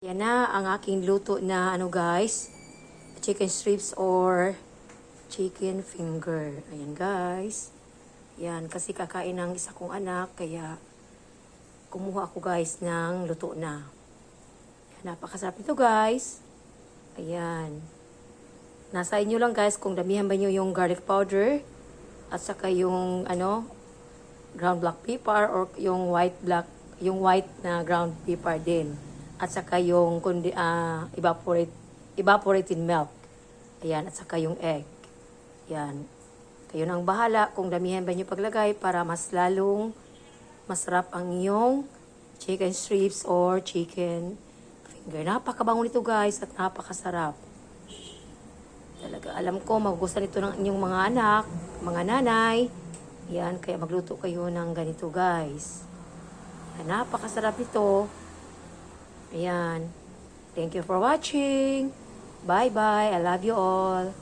Yan na ang aking luto na ano guys, chicken strips or chicken finger. Ayan guys. Yan, kasi kakain ng isa kong anak, kaya kumuha ako guys ng luto na. Napakasarap nito guys. Ayan. Nasa inyo lang guys kung damihan ba nyo yung garlic powder at saka yung ano, ground black pepper or yung white black, yung white na ground pepper din. At saka yung kundi, ah, evaporate, evaporated milk. Ayan, at saka yung egg. Yan. Kayo nang bahala kung damihan ba nyo paglagay para mas lalong masarap ang iyong chicken strips or chicken finger. Napakabango nito guys at napakasarap. Talaga, alam ko magugustuhan ito ng inyong mga anak, mga nanay. Yan, kaya magluto kayo ng ganito guys. Yan, napakasarap nito. Ayan. Thank you for watching. Bye-bye. I love you all.